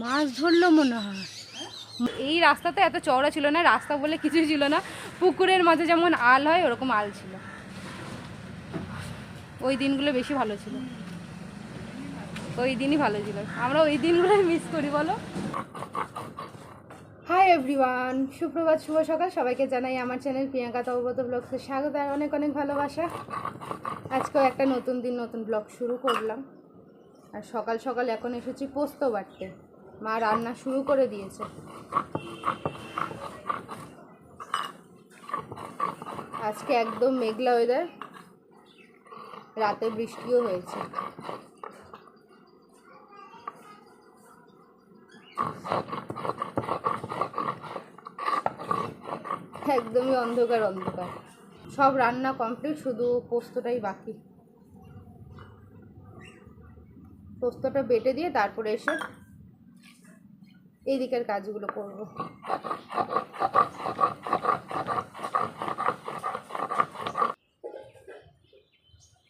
মাছ ধরলো মনে হয়। এই রাস্তাতে এত চওড়া ছিল না রাস্তা বলে কিছুই ছিল না। পুকুরের মাঝে যেমন আল হয় ওরকম আল ছিল। ওই দিনগুলো বেশি ভালো ছিল। ওই দিনই ভালো ছিল। আমরা ওই দিনগুলোই মিস করি বলো। হাই এভরিওয়ান সুপ্রভাত শুভ সকাল। সবাইকে জানাই আমার চ্যানেল প্রিয়াঙ্কা তবব্রত ব্লগসে স্বাগত। আর অনেক অনেক ভালোবাসা। আজকেও একটা নতুন দিন নতুন ব্লগ শুরু করলাম। আর সকাল সকাল এখন এসেছি পোস্ত বাটতে। মা রান্না শুরু করে দিয়েছে। আজকে একদম মেঘলা ওয়েদার রাতে বৃষ্টিও হয়েছে। একদমই অন্ধকার অন্ধকার। সব রান্না কমপ্লিট শুধু পোস্তটাই বাকি। পোস্তটা বেটে দিয়ে তারপরে এসে এই দিকের কাজগুলো করব।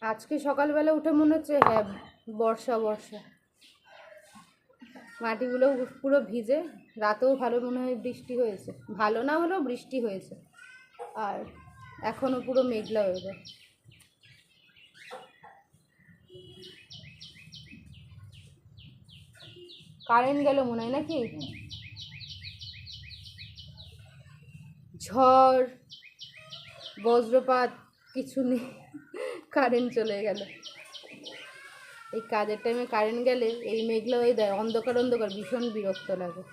আজকে সকালবেলা উঠে মনে হচ্ছে হ্যাঁ বর্ষা বর্ষা। মাটিগুলো পুরো ভিজে, রাতেও ভালো মনে হয় বৃষ্টি হয়েছে। ভালো না হলেও বৃষ্টি হয়েছে। আর এখনও পুরো মেঘলা হয়ে যায় কারেন্ট গেল মনে হয় নাকি? ঝড়, বজ্রপাত, কিছু নেই, কারেন্ট চলে গেল। এই কাজের টাইমে কারেন্ট গেলে এই মেঘলা দেয় অন্ধকার অন্ধকার, ভীষণ বিরক্ত লাগে।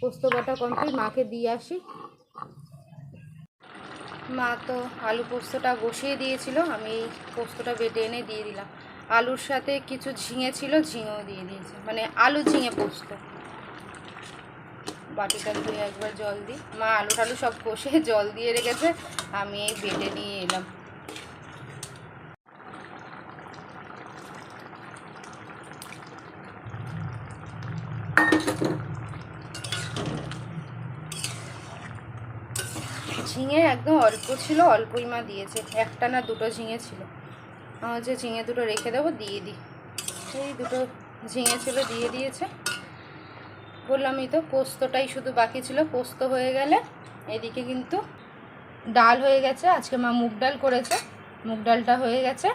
পোস্ত বাটা কমপ্লিট মাকে দিয়ে আসি। মা তো আলু পোস্তটা বসিয়ে দিয়েছিল, আমি এই পোস্তটা বেটে এনে দিয়ে দিলাম। আলুর সাথে কিছু ঝিঙে ছিল, ঝিঙেও দিয়ে দিয়েছে। মানে আলু ঝিঙে পোস্ত। বাটিটা ধুয়ে একবার জল দিই। মা আলু টালু সব কষে জল দিয়ে রেখেছে, আমি এই বেটে নিয়ে এলাম ঝিঙে একদম অল্প ছিল অল্পই মা দিয়েছে। একটা না দুটো ঝিঙে ছিল। হচ্ছে ঝিঙে দুটো রেখে দেবো, দিয়ে দিই। এই দুটো ঝিঙে ছিল, দিয়ে দিয়েছে। বললামই তো পোস্তটাই শুধু বাকি ছিল, পোস্ত হয়ে গেলে। এদিকে কিন্তু ডাল হয়ে গেছে। আজকে মা মুগ ডাল করেছে। মুগ ডালটা হয়ে গেছে।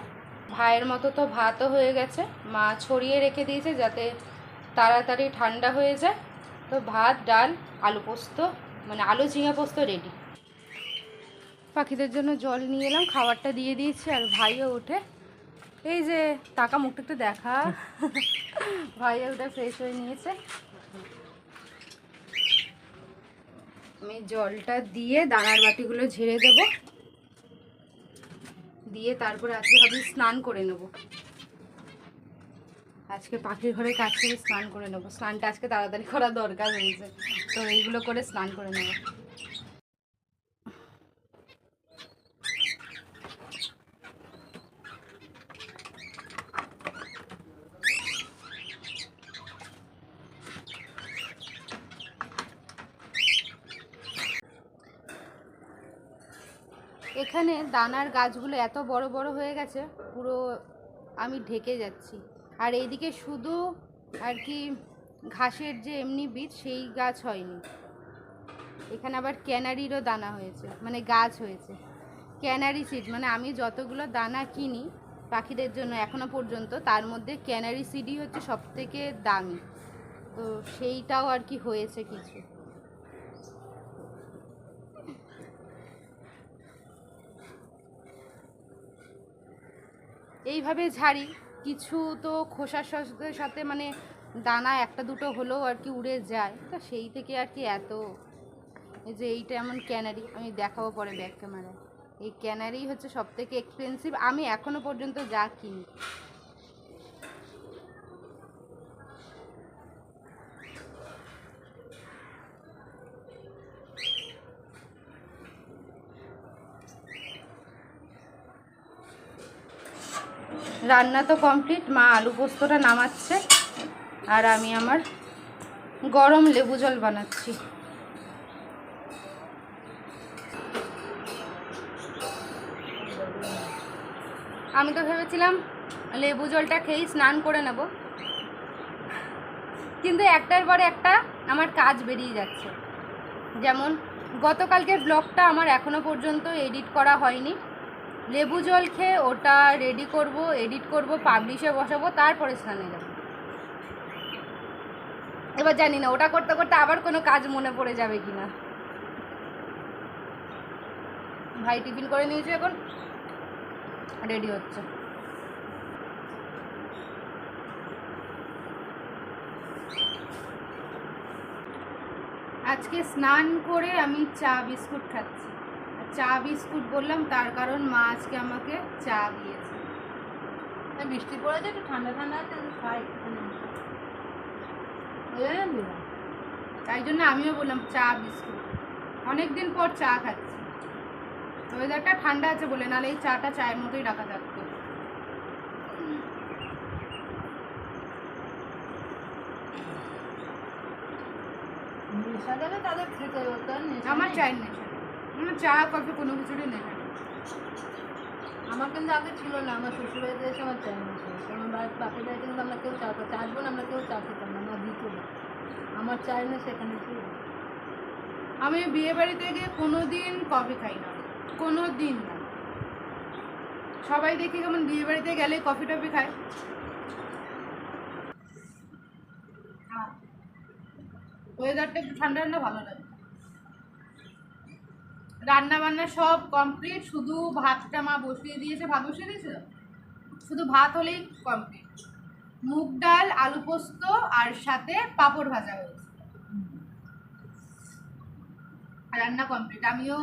ভাইয়ের মতো তো ভাতও হয়ে গেছে। মা ছড়িয়ে রেখে দিয়েছে যাতে তাড়াতাড়ি ঠান্ডা হয়ে যায়। তো ভাত, ডাল, আলু পোস্ত মানে আলু ঝিঙে পোস্ত রেডি পাখিদের জন্য জল নিয়ে এলাম, খাবারটা দিয়ে দিয়েছি আর ভাইও ওঠে। এই যে, টাকা মুখটা একটু দেখা। ভাইও ওটা ফ্রেশ হয়ে নিয়েছে। আমি জলটা দিয়ে দানার বাটিগুলো ঝেড়ে দেব। দিয়ে তারপরে আজকে ভাবি স্নান করে নেব। আজকে পাখির ঘরে কাজ করে স্নান করে নেব। স্নানটা আজকে তাড়াতাড়ি করা দরকার হয়েছে। তো এইগুলো করে স্নান করে নেব। এখানে দানার গাছগুলো এত বড় বড় হয়ে গেছে, পুরো আমি ঢেকে যাচ্ছি। আর এইদিকে শুধু আর কি ঘাসের যে এমনি বীজ, সেই গাছ হয়নি। এখানে আবার ক্যানারিরও দানা হয়েছে মানে গাছ হয়েছে। ক্যানারি সিড মানে আমি যতগুলো দানা কিনি পাখিদের জন্য এখনও পর্যন্ত, তার মধ্যে ক্যানারি সিডই হচ্ছে সব থেকে দামি। তো সেইটাও আর কি হয়েছে কিছু। এইভাবে ঝাড়ি। কিছু তো খোসার সাথে সাথে মানে দানা একটা দুটো হলেও আর কি উড়ে যায়। তো সেই থেকে আর কি এত যে এইটা এমন ক্যানারি, আমি দেখাবো পরে ব্যাক ক্যামেরায়। এই ক্যানারি হচ্ছে সবথেকে এক্সপেন্সিভ আমি এখনও পর্যন্ত যা কিনি। রান্না তো কমপ্লিট মা আলু পোস্তটা নামাচ্ছে, আর আমি আমার গরম লেবু জল বানাচ্ছি। আমি তো ভেবেছিলাম লেবু জলটা খেয়েই স্নান করে নেব, কিন্তু একটার পরে একটা আমার কাজ বেরিয়ে যাচ্ছে। যেমন, গতকালকের ব্লগটা আমার এখনও পর্যন্ত এডিট করা হয়নি। লেবু জল খেয়ে ওটা রেডি করব এডিট করব পাবলিশে বসাবো, তারপরে স্নানে যাব। এবার জানি না, ওটা করতে করতে আবার কোনো কাজ মনে পড়ে যাবে কি না ভাই টিফিন করে নিয়েছে এখন। রেডি হচ্ছে। আজকে স্নান করে আমি চা, বিস্কুট খাচ্ছি। চা বিস্কুট বললাম তার কারণ মা আজকে আমাকে চা দিয়েছে। বৃষ্টি পড়েছে একটু ঠান্ডা ঠান্ডা আছে খাই। তাই জন্য আমিও বললাম চা বিস্কুট। অনেক দিন পর চা খাচ্ছি। ওয়েদারটা ঠান্ডা আছে বলে নাহলে এই চাটা চায়ের মতোই রাখা থাকতো। নেশা গেলে তাদের খেতে হতো আর আমার। চায়ের নেশা। চা, কফি কোনো কিছুরই নেই। আমার কিন্তু আগে ছিল না, আমার শ্বশুরবাড়িতে এসে আমার হতো। আমার বাড়ির বাপের বাড়িতে কিন্তু আমরা কেউ চা করতে আসব না আমরা কেউ চা খেতাম না না দিত না। আমার চাই না সেখানে ছিল। আমি বিয়ে বাড়িতে গিয়ে কোনো দিন কফি খাই না কোনো দিন না। সবাই দেখি কেমন বিয়ে বাড়িতে গেলে কফি টফি খায়। ওয়েদারটা একটু ঠান্ডা ঠান্ডা ভালো লাগে। রান্না বান্না সব কমপ্লিট শুধু ভাতটা মা বসিয়ে দিয়েছে। ভাত বসিয়ে দিয়েছিল শুধু ভাত হলেই কমপ্লিট মুগ ডাল আলু পোস্ত আর সাথে পাঁপড় ভাজা হয়েছে। রান্না কমপ্লিট আমিও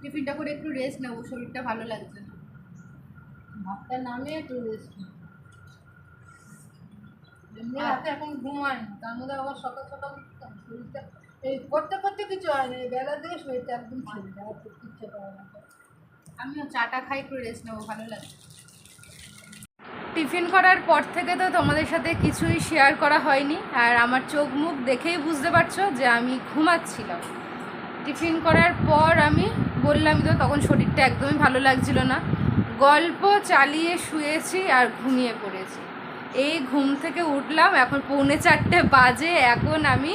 টিফিনটা করে একটু রেস্ট নেব শরীরটা ভালো লাগছে না। ভাতটা নামে একটু রেস্ট এমনি রাতে এখন ঘুমায় তার মধ্যে আবার সকাল সকাল শরীরটা এই করতে করতে কিছু হয় না এই বেলা থেকে শরীরটা একদম ইচ্ছে করে না। আমিও চাটা খাই, একটু রেস্ট নেব, ভালো লাগে। টিফিন করার পর থেকে তো তোমাদের সাথে কিছুই শেয়ার করা হয়নি, আর আমার চোখ মুখ দেখেই বুঝতে পারছ যে আমি ঘুমাচ্ছিলাম। টিফিন করার পর আমি বললাম তো, তখন শরীরটা একদমই ভালো লাগছিল না। গল্প চালিয়ে শুয়েছি আর ঘুমিয়ে পড়েছি। এই ঘুম থেকে উঠলাম, এখন পৌনে চারটে বাজে, এখন আমি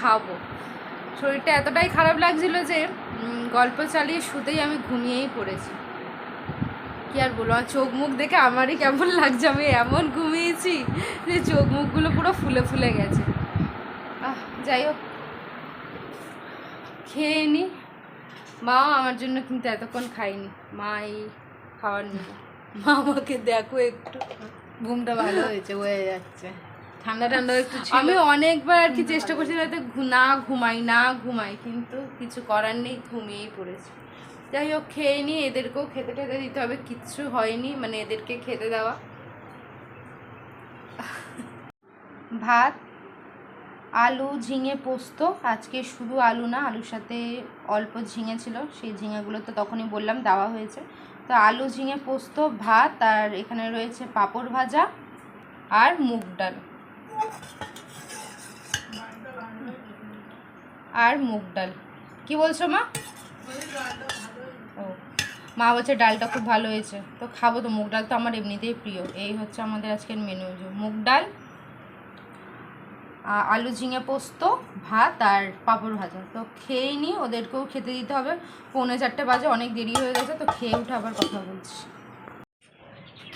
খাব। শরীরটা এতটাই খারাপ লাগছিল যে গল্প চালিয়ে শুতেই আমি ঘুমিয়েই পড়েছি। কি আর বলব, আর চোখ মুখ দেখে আমারই কেমন লাগছে, আমি এমন ঘুমিয়েছি যে চোখ মুখগুলো পুরো ফুলে ফুলে গেছে। আহ, যাই হোক, খেয়ে নি। মাও আমার জন্য কিন্তু এতক্ষণ খাইনি মা এই খাবার নিল মা আমাকে দেখো একটু। ঘুমটা ভালো হয়েছে, হয়ে যাচ্ছে। ঠান্ডা ঠান্ডা একটু আমি অনেকবার আর কি চেষ্টা করছি যাতে না ঘুমাই না ঘুমাই, কিন্তু কিছু করার নেই, ঘুমিয়েই পড়েছি। যাই হোক, খেয়ে নি, এদেরকেও খেতে টেতে দিতে হবে, কিচ্ছু হয়নি মানে এদেরকে খেতে দেওয়া। ভাত, আলু, ঝিঙে পোস্ত, আজকে শুধু আলু না, আলুর সাথে অল্প ঝিঙে ছিল, সেই ঝিঙেগুলো তো তখনই বললাম, দেওয়া হয়েছে। তো আলু, ঝিঙে পোস্ত, ভাত, আর এখানে রয়েছে পাঁপড় ভাজা আর মুগ ডাল। আর মুগ ডাল। কি বলছো মা? ও, মা বলছে ডালটা খুব ভালো হয়েছে। তো খাব তো, মুগ ডাল তো আমার এমনিতেই প্রিয়। এই হচ্ছে আমাদের আজকের মেনু মুগ ডাল আলু ঝিঙে পোস্ত, ভাত আর পাঁপড় ভাজা। তো খেয়েই নি, ওদেরকেও খেতে দিতে হবে। পৌনে চারটে বাজে, অনেক দেরি হয়ে গেছে, তো খেয়ে উঠে আবার কথা বলছি।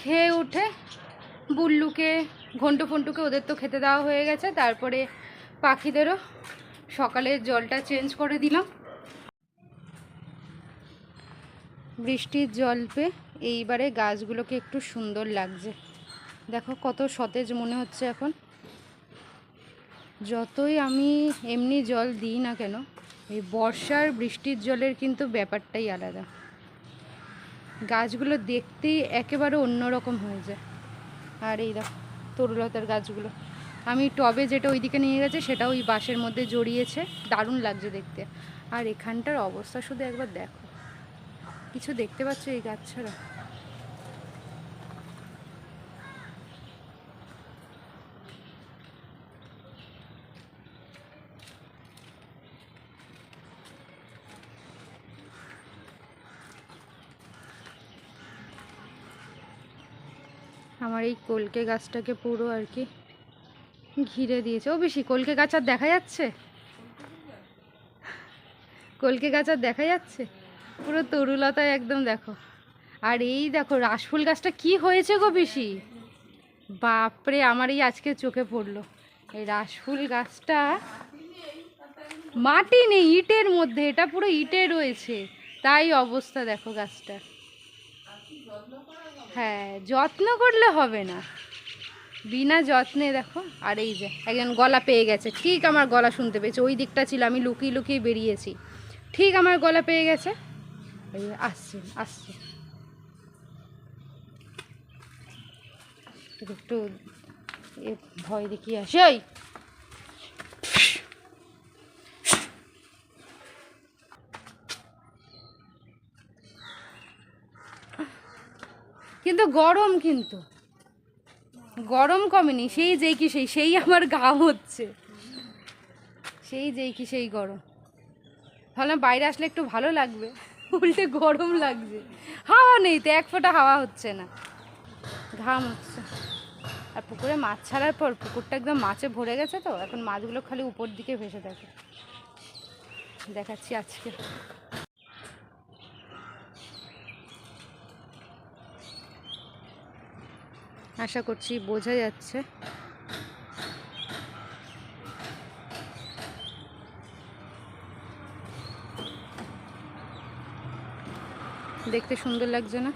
খেয়ে উঠে বুল্লুকে ঘন্টু ফন্টুকে ওদের তো খেতে দেওয়া হয়ে গেছে, তারপরে পাখিদেরও সকালের জলটা চেঞ্জ করে দিলাম। বৃষ্টির জল পেয়ে এইবারে গাছগুলোকে একটু সুন্দর লাগছে। দেখো কত সতেজ মনে হচ্ছে এখন। যতই আমি এমনি জল দিই না কেন, এই বর্ষার বৃষ্টির জলের কিন্তু ব্যাপারটাই আলাদা। গাছগুলো দেখতেই একেবারে অন্যরকম হয়ে যায়। আর এই দেখো তরুলতার গাছগুলো। আমি টবে যেটা ওইদিকে নিয়ে গেছে সেটা ওই বাঁশের মধ্যে জড়িয়েছে। দারুণ লাগছে দেখতে। আর এখানটার অবস্থা শুধু একবার দেখো। কিছু দেখতে পাচ্ছ এই গাছ ছাড়া আমার এই কলকে গাছটাকে পুরো আর কি ঘিরে দিয়েছে। ও বেশি, কলকে গাছ আর দেখা যাচ্ছে? কলকে গাছ আর দেখা যাচ্ছে? পুরো তরুলতায় একদম দেখো। আর এই দেখো, রাসফুল গাছটা কি হয়েছে গো বেশি বাপরে আমার এই আজকে চোখে পড়ল। এই রাসফুল গাছটা মাটি নেই, ইটের মধ্যে, এটা পুরো ইটে রয়েছে। তাই অবস্থা দেখো গাছটা হ্যাঁ যত্ন করলে হবে না। বিনা যত্নে দেখো, আর এই যে, একজন গলা পেয়ে গেছে। ঠিক আমার গলা শুনতে পেয়েছে, ওই দিকটা ছিল, আমি লুকিয়ে লুকিয়ে বেরিয়েছি। ঠিক আমার গলা পেয়ে গেছে। যে, আসছে আসছে। একটু একটু ভয় দেখিয়ে আসে ওই কিন্তু গরম কিন্তু। গরম কমেনি, সেই যেই কি সেই সেই আমার গা হচ্ছে। সেই যেই কি সেই গরম। ভাবলাম বাইরে আসলে একটু ভালো লাগবে, উল্টে গরম লাগছে। হাওয়া নেই তো, এক ফোঁটা হাওয়া হচ্ছে না। ঘাম হচ্ছে। আর পুকুরে মাছ ছাড়ার পর, পুকুরটা একদম মাছে ভরে গেছে তো, এখন মাছগুলো খালি উপর দিকে ভেসে থাকে দেখাচ্ছি আজকে। আশা করছি বোঝা যাচ্ছে। দেখতে সুন্দর লাগছে না?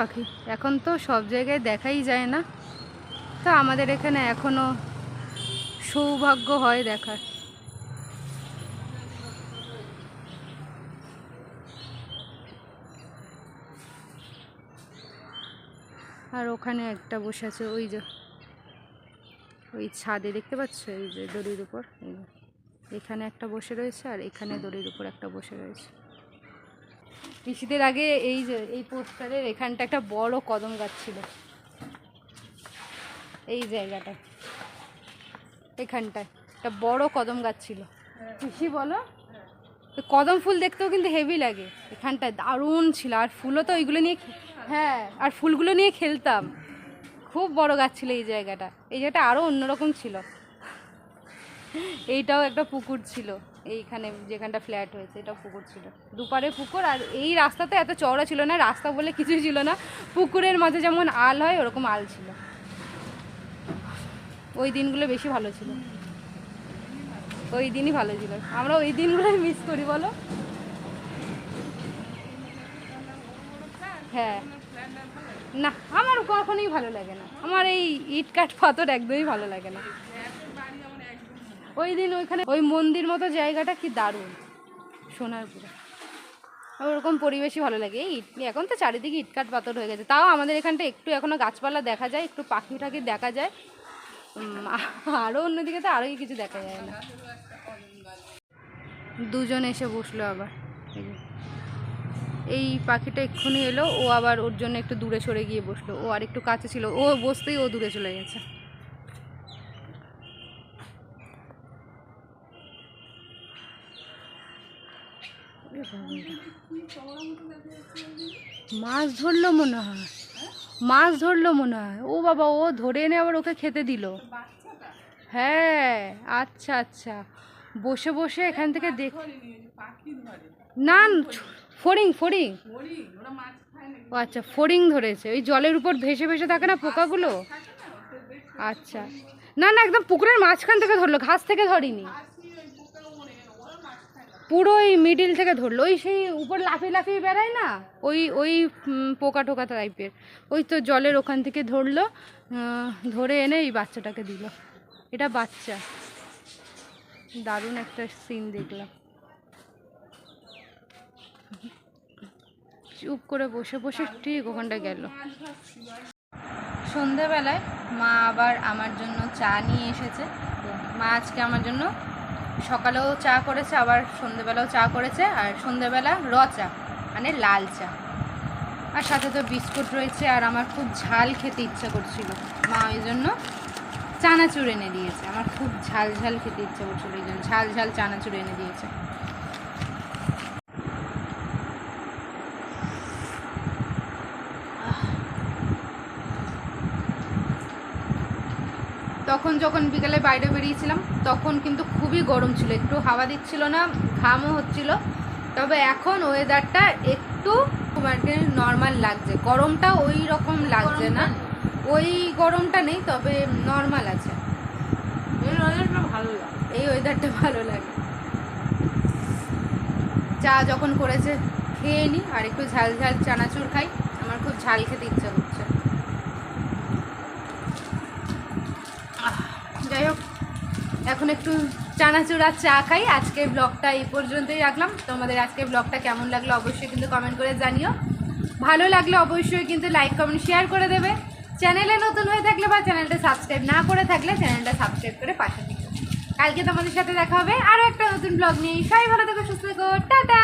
পাখি। এখন তো সব জায়গায় দেখাই যায় না। তো আমাদের এখানে এখনও সৌভাগ্য হয় দেখার। আর ওখানে একটা বসে আছে, ওই যে, ওই ছাদে, দেখতে পাচ্ছ? এই যে দড়ির উপর এখানে একটা বসে রয়েছে আর এখানে দড়ির উপর একটা বসে রয়েছে। পিসিদের আগে এই যে, এই পোস্টারের এখানটা একটা বড় কদম গাছ ছিল। এই জায়গাটায়, এখানটায় একটা বড় কদম গাছ ছিল। পিসি বলো? কদম ফুল দেখতেও কিন্তু হেভি লাগে। এখানটায় দারুণ ছিল। আর ফুলও তো ওইগুলো নিয়ে হ্যাঁ আর ফুলগুলো নিয়ে খেলতাম। খুব বড় গাছ ছিল এই জায়গাটা। এই জায়গাটা আরও অন্যরকম ছিল। এইটাও একটা পুকুর ছিল। এইখানে যেখানটা ফ্ল্যাট হয়েছে এটাও পুকুর ছিল। দুপারে পুকুর আর এই রাস্তাতে এত চওড়া ছিল না, রাস্তা বলে কিছুই ছিল না। পুকুরের মাঝে যেমন আল হয়, ওরকম আল ছিল। ওই দিনগুলো বেশি ভালো ছিল। ওই দিনই ভালো ছিল। আমরা ওই দিনগুলোই মিস করি, বলো? হ্যাঁ। না, আমার কখনোই ভালো লাগে না। আমার এই ইট কাঠ পাথর একদমই ভালো লাগে না। ওই দিন ওইখানে, ওই মন্দির মতো জায়গাটা কি দারুণ, সোনারপুরে। ওরকম পরিবেশই ভালো লাগে। এই এখন তো চারিদিকে ইটকাট পাথর হয়ে গেছে। তাও আমাদের এখানটা একটু এখনও গাছপালা দেখা যায়, একটু পাখি টাখি দেখা যায়। আরও অন্যদিকে তো আরোই কিছু দেখা যায় না। দুজন এসে বসল আবার। এই পাখিটা এক্ষুনি এলো, ও আবার ওর জন্য একটু দূরে সরে গিয়ে বসল। ও আর একটু কাছে ছিল। ও বসতেই ও দূরে চলে গেছে। মাছ ধরলো মনে হয়। মাছ ধরলো মনে হয়। ও বাবা, ও ধরে এনে আবার ওকে খেতে দিল। হ্যাঁ আচ্ছা আচ্ছা। বসে বসে এখান থেকে দেখ না ফড়িং ফড়িং। ও আচ্ছা ফড়িং ধরেছে। ওই জলের উপর ভেসে ভেসে থাকে না পোকাগুলো? আচ্ছা। না না, একদম পুকুরের মাঝখান থেকে ধরলো, ঘাস থেকে ধরিনি। পুরো ওই মিডিল থেকে ধরলো। ওই সেই উপর লাফিয়ে লাফিয়ে বেড়ায় না? ওই ওই পোকা টোকা টাইপের ওই তো জলের ওখান থেকে ধরলো ধরে এনে এই বাচ্চাটাকে দিল। এটা বাচ্চা। দারুণ একটা সিন দেখলাম। চুপ করে বসে বসে ঠিক ওখানটা গেল। সন্ধেবেলায় মা আবার আমার জন্য চা নিয়ে এসেছে। মা আজকে আমার জন্য সকালেও চা করেছে, আবার সন্ধেবেলাও চা করেছে, আর সন্ধেবেলা র চা মানে লাল চা। আর সাথে তো বিস্কুট রয়েছে, আর আমার খুব ঝাল খেতে ইচ্ছা করছিল। মা ওই জন্য চানাচুর এনে দিয়েছে, আমার খুব ঝাল ঝাল খেতে ইচ্ছা করছিল ওই জন্য ঝাল ঝাল চানাচুর এনে দিয়েছে। তখন যখন বিকেলে বাইরে বেরিয়েছিলাম তখন কিন্তু খুবই গরম ছিল। একটু হাওয়া দিচ্ছিল না ঘামও হচ্ছিল। তবে এখন ওয়েদারটা একটু মানে নর্মাল লাগছে। গরমটা ওই রকম লাগছে না। ওই গরমটা নেই তবে নর্মাল আছে। এই ওয়েদারটা ভালো লাগে। এই ওয়েদারটা ভালো লাগে। চা যখন করেছে খেয়ে নিই আর একটু ঝাল ঝাল চানাচুর খাই। আমার খুব ঝাল খেতে ইচ্ছা করছে আহ, যাই হোক, এখন একটু চানাচুর আর চা খাই। আজকের ব্লগটা এই পর্যন্তই রাখলাম। তোমাদের আজকের ব্লগটা কেমন লাগল অবশ্যই কিন্তু কমেন্ট করে জানিও। ভালো লাগলে অবশ্যই কিন্তু লাইক কমেন্ট শেয়ার করে দেবে। চ্যানেলে নতুন হয়ে থাকলে বা চ্যানেলটা সাবস্ক্রাইব না করে থাকলে চ্যানেলটা সাবস্ক্রাইব করে পাশে থেকে। কালকে তোমাদের সাথে দেখা হবে আরও একটা নতুন ব্লগ নিয়ে। সবাই ভালো থেকো, সুস্থ থেকো। টাটা!